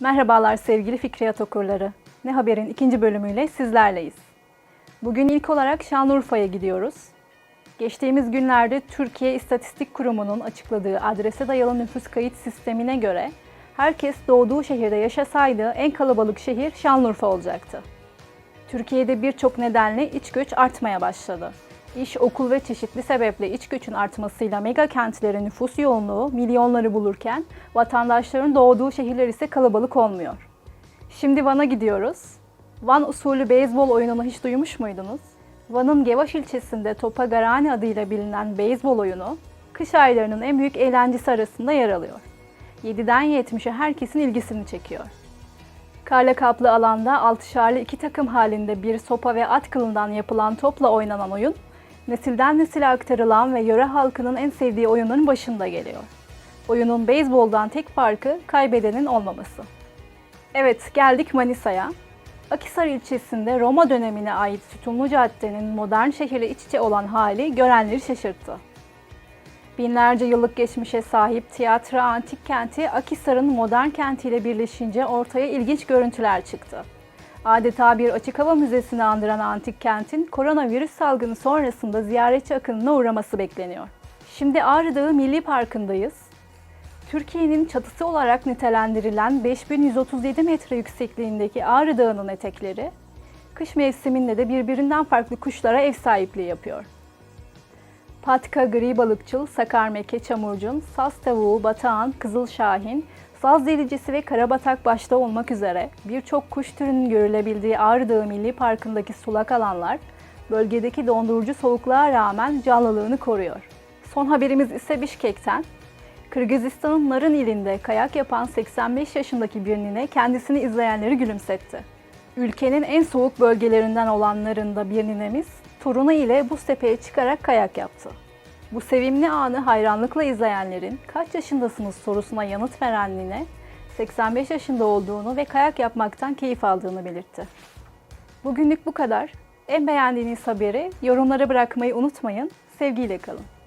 Merhabalar sevgili Fikriyat okurları. Ne Haber'in ikinci bölümüyle sizlerleyiz. Bugün ilk olarak Şanlıurfa'ya gidiyoruz. Geçtiğimiz günlerde Türkiye İstatistik Kurumu'nun açıkladığı adrese dayalı nüfus kayıt sistemine göre herkes doğduğu şehirde yaşasaydı en kalabalık şehir Şanlıurfa olacaktı. Türkiye'de birçok nedenle iç göç artmaya başladı. İş, okul ve çeşitli sebeple iç göçün artmasıyla mega kentlerin nüfus yoğunluğu milyonları bulurken vatandaşların doğduğu şehirler ise kalabalık olmuyor. Şimdi Van'a gidiyoruz. Van usulü beyzbol oyununu hiç duymuş muydunuz? Van'ın Gevaş ilçesinde Topa Garani adıyla bilinen beyzbol oyunu, kış aylarının en büyük eğlencesi arasında yer alıyor. 7'den 70'e herkesin ilgisini çekiyor. Karla kaplı alanda altışarlı iki takım halinde bir sopa ve at kılından yapılan topla oynanan oyun, nesilden nesile aktarılan ve yöre halkının en sevdiği oyunların başında geliyor. Oyunun beyzboldan tek farkı kaybedenin olmaması. Evet, geldik Manisa'ya. Akisar ilçesinde Roma dönemine ait Sütunlu Cadde'nin modern şehirle iç içe olan hali görenleri şaşırttı. Binlerce yıllık geçmişe sahip tiyatro antik kenti Akisar'ın modern kentiyle birleşince ortaya ilginç görüntüler çıktı. Adeta bir açık hava müzesini andıran antik kentin koronavirüs salgını sonrasında ziyaretçi akınına uğraması bekleniyor. Şimdi Ağrı Dağı Milli Parkı'ndayız. Türkiye'nin çatısı olarak nitelendirilen 5137 metre yüksekliğindeki Ağrı Dağı'nın etekleri, kış mevsiminde de birbirinden farklı kuşlara ev sahipliği yapıyor. Patka, gri balıkçıl, sakarmeke, çamurcun, saz tavuğu, batağan, kızıl şahin, saz delicisi ve karabatak başta olmak üzere birçok kuş türünün görülebildiği Ağrı Dağı Milli Parkı'ndaki sulak alanlar, bölgedeki dondurucu soğukluğa rağmen canlılığını koruyor. Son haberimiz ise Bişkek'ten. Kırgızistan'ın Narın ilinde kayak yapan 85 yaşındaki bir nine kendisini izleyenleri gülümsetti. Ülkenin en soğuk bölgelerinden olanların da bir ninemiz torunu ile buz tepeye çıkarak kayak yaptı. Bu sevimli anı hayranlıkla izleyenlerin kaç yaşındasınız sorusuna yanıt veren nine 85 yaşında olduğunu ve kayak yapmaktan keyif aldığını belirtti. Bugünlük bu kadar. En beğendiğiniz haberi yorumlara bırakmayı unutmayın. Sevgiyle kalın.